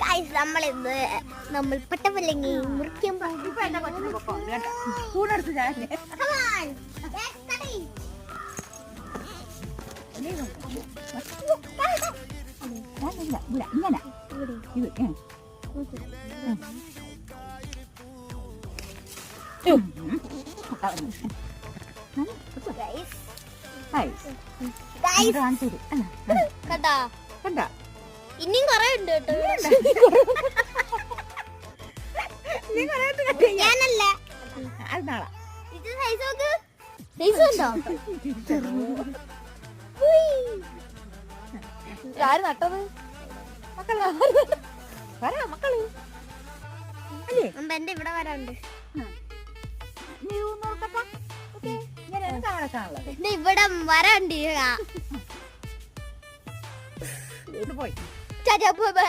Guys നമ്മളിന്ന് നമ്മൾ പട്ടപ്പല്ലെങ്കിൽ മുറിക്കാൻ. കണ്ടാ? കണ്ടോ? ഇനിയും കൊറേ ഉണ്ട് കേട്ടോ. ഞാനല്ല. അത് നാളെ. ഇത് സൈസ് നോക്ക്. സൈസ് ഉണ്ടോ? ആര് നട്ടത്? മക്കൾ. വരാ മക്കൾ. അല്ലേ? എന്റെ ഇവിടെ വരാണ്ട് നീ നോക്കപ്പാ. ഞാൻ എന്താ അവിടെ കാണുള്ളത് ഇവിടെ വരാണ്ട് പോയി. ചാച്ചാ ബൈ